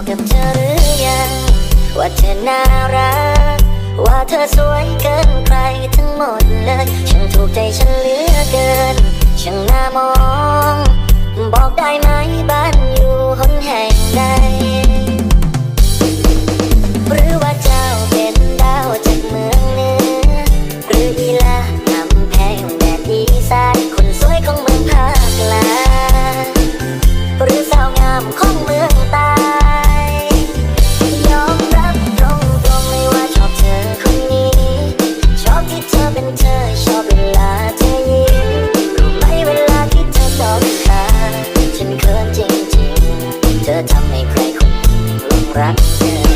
บอกกับเธอหรือยัง ว่าเธอน่ารัก ว่าเธอสวยเกินใครทั้งหมดเลยฉันถูกใจฉันเหลือเกินช่างน่ามอง บอกได้ไหมบ้านอยู่หนแห่งใด ธอทำให้ใครคนหนึ่งรักเธอ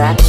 รัก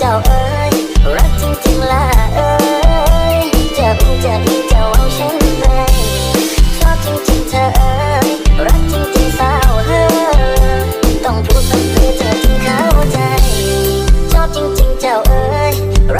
小鹅